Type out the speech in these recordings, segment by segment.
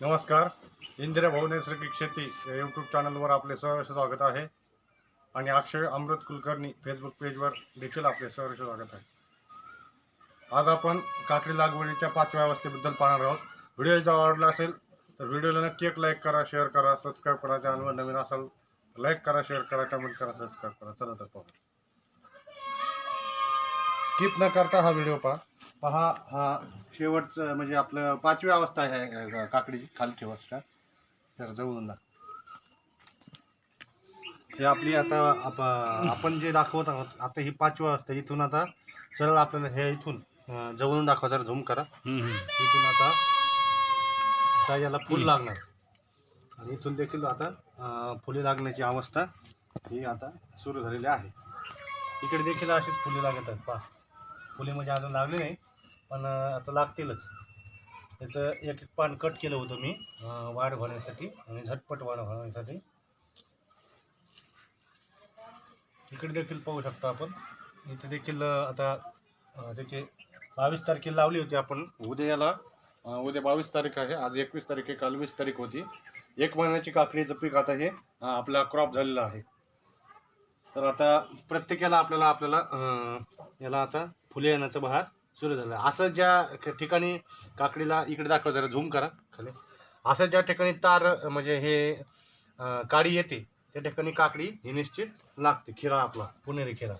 नमस्कार. इंदिरा भाऊ नैसर्गिक शेती या यूट्यूब चॅनलवर आपले सहर्ष स्वागत आहे. आणि अक्षय अमृत कुलकर्णी फेसबुक पेजवर देखील आपले सहर्ष स्वागत आहे. आज आपण काकडी लागवडीच्या पाचव्या अवस्थेबद्दल पाहणार आहोत. व्हिडिओ जर आवडला असेल तर व्हिडिओला नक्की एक लाईक करा शेअर करा सबस्क्राईब करा चॅनलवर नवीन असाल लाईक करा शेअर करा कमेंट करा सबस्क्राईब करा. चला तर पाहू. स्किप न करता हा व्हिडिओ पहा. पहा हा शेवटचं म्हणजे आपलं पाचवी अवस्था आहे काकडीची खालची अवस्था. तर जवळून दाख हे आपली आता आप आपण जे दाखवत आहोत आता ही पाचवी अवस्था इथून आता सरळ आपल्याला हे इथून जवळून दाखवा जरा झूम करा. इथून आता आता याला फुल लागणार. आणि इथून देखील आता फुले लागण्याची अवस्था ही आता सुरू झालेली आहे. इकडे देखील अशीच फुले लागत आहेत पहा. फुले म्हणजे अजून लागले नाही. पण आता लागतीलच. त्याचं एक एक पान कट केलं होतं मी वाढ होण्यासाठी आणि झटपट वाढ होण्यासाठी. इकडे देखील पाहू शकतो आपण. इथे देखील आता त्याचे बावीस तारखेला लावली होती आपण. उद्या याला उद्या बावीस तारीख आहे. आज एकवीस तारीख आहे काल वीस तारीख होती. एक महिन्याची काकडीचं पीक आता हे आपला क्रॉप झालेला आहे. तर आता प्रत्येकाला आपल्याला आपल्याला याला आता फुले येण्याचा बहार. सुरू झालं. असं ज्या ठिकाणी काकडीला इकडे दाखवा जरा झूम करा खाली. असं ज्या ठिकाणी तार म्हणजे हे काडी येते त्या ठिकाणी काकडी ही निश्चित लागते खिरा आपला पुणेरी खिरा.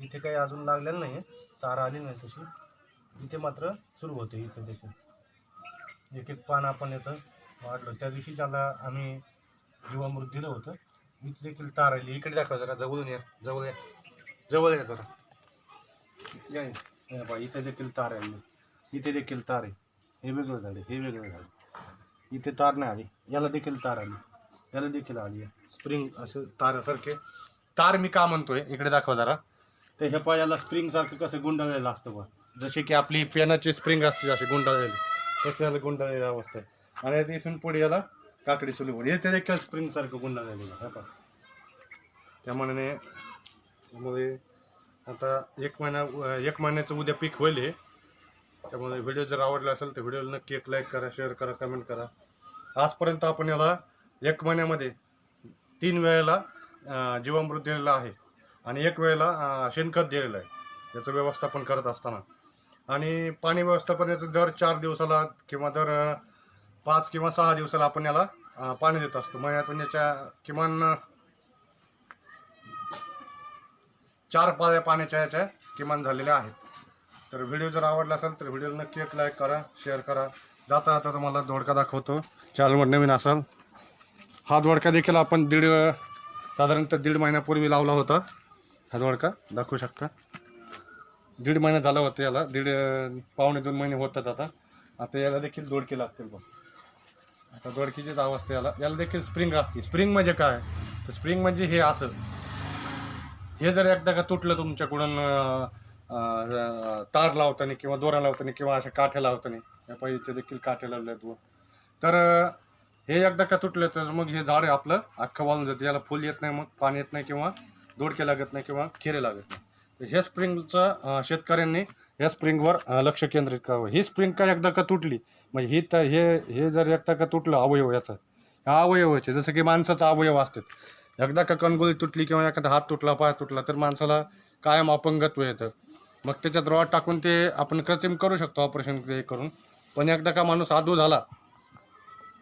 इथे काही अजून लागलेलं नाही तार आली नाही तशी. इथे मात्र सुरू होते इथे देखील. एक एक पान आपण याचं वाढलं. त्या दिवशी त्याला आम्ही जीवामृत दिलं होतं इथे देखील तार आली. इकडे दाखवा जरा जवळून या जवळ या. जवळ या जरा. या. हे या इथे देखील तार आहे इथे देखील तार आहे. हे वेगळं झाले हे वेगळं झाले इथे तार नाही आली. याला देखील तार आली. याला देखील आली स्प्रिंग असं तारासारखे. तार मी का म्हणतोय? इकडे दाखवा जरा. तर हे पहा याला स्प्रिंग सारखं कसं गुंडाळलेलं असतं बा जसे की आपली पेनाची स्प्रिंग असते अशी गुंडाळलेली. तसं याला गुंडाळलेली अवस्था आहे. आणि इथून पुढे याला काकडी सुरू हे इथे देखील स्प्रिंग सारखं गुंडाळलेलं आहे. हे पहा. त्यामानाने त्यामुळे आता एक महिना एक महिन्याचं उद्या पीक होईल हे. त्यामुळे व्हिडिओ जर आवडला असेल तर व्हिडिओला नक्की एक लाईक करा शेअर करा कमेंट करा. आजपर्यंत आपण याला एक महिन्यामध्ये तीन वेळेला जीवामृत दिलेला आहे आणि एक वेळेला शेणखत दिलेलं आहे. याचं व्यवस्थापन करत असताना. आणि पाणी व्यवस्थापन याचं दर चार दिवसाला किंवा दर पाच किंवा सहा दिवसाला आपण याला पाणी देत असतो. महिन्यातून याच्या किमान चार पाया पाण्याच्या याच्या किमान झालेल्या आहेत. तर व्हिडिओ जर आवडला असेल तर व्हिडिओला नक्की एक लाईक करा शेअर करा. जाता जाता तुम्हाला दोडका दाखवतो. चॅनलवर नवीन असाल हा दोडका देखील आपण दीड साधारणतः दीड महिन्यापूर्वी लावला होता. हा दोडका दाखवू शकता. दीड महिना झाला होता याला दीड पावणे दोन महिने होतात आता. आता याला देखील दोडके लागतील बघ. आता दोडकीचीच अवस्था याला. याला देखील स्प्रिंग असते. स्प्रिंग म्हणजे काय? तर स्प्रिंग म्हणजे हे असं. हे जर एकदा का तुटलं तुमच्याकडून तार लावताना किंवा दोरा लावताना किंवा अशा काठ्या लावताना या पाहिजे देखील काठ्या लावल्या आहेत वर तर हे एकदा का तुटलं तर मग हे झाड आपलं अख्खं वाळून जाते. याला फुल येत नाही मग पाणी येत नाही किंवा दोडके लागत नाही किंवा खिरे लागत नाही. तर हे स्प्रिंगचं शेतकऱ्यांनी या स्प्रिंगवर लक्ष केंद्रित करावं. ही स्प्रिंग का एकदा का तुटली? म्हणजे ही तर हे हे जर एकदा का तुटलं अवयव याचा ह्या अवयवाचे जसं की माणसाचा अवयव असतात. एकदा का कणगोळी तुटली किंवा एखादा हात तुटला पाय तुटला तर माणसाला कायम अपंगत्व येतं. मग त्याच्यात रॉड टाकून ते आपण कृत्रिम करू शकतो ऑपरेशन ते करून. पण एकदा का माणूस आदू झाला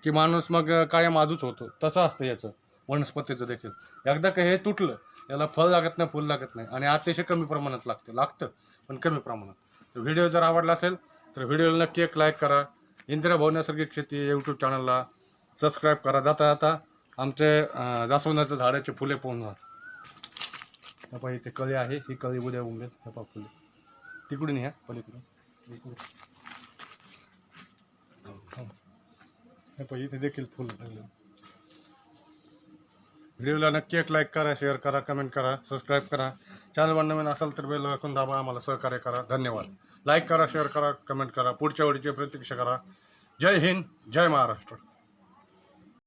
की माणूस मग कायम आदूच होतो. तसं असतं याचं वनस्पतीचं देखील. एकदा का हे तुटलं याला फळ लागत नाही फुल लागत नाही. आणि अतिशय कमी प्रमाणात लागतं. लागतं पण कमी प्रमाणात. तर व्हिडिओ जर आवडला असेल तर व्हिडिओला नक्की एक लाईक करा. इंदिरा भाऊ नैसर्गिक शेती यूट्यूब चॅनलला सबस्क्राईब करा. जाता जाता आमचे जास्वंदाच्या झाडाचे फुले पोहणार पहा इथे कळी आहे. ही कळी उद्या उमरेल हे पहा फुले. तिकडून या पलीकडून. इकडून हे पहा इथे देखील फुल लागले. व्हिडिओला नक्की एक लाईक करा शेअर करा कमेंट करा सबस्क्राईब करा. चॅनलवर नवीन असाल तर बेल ऐकून दाबा आम्हाला सहकार्य करा. धन्यवाद. लाईक करा शेअर करा कमेंट करा. पुढच्या वेळीची प्रतीक्षा करा. जय हिंद जय महाराष्ट्र.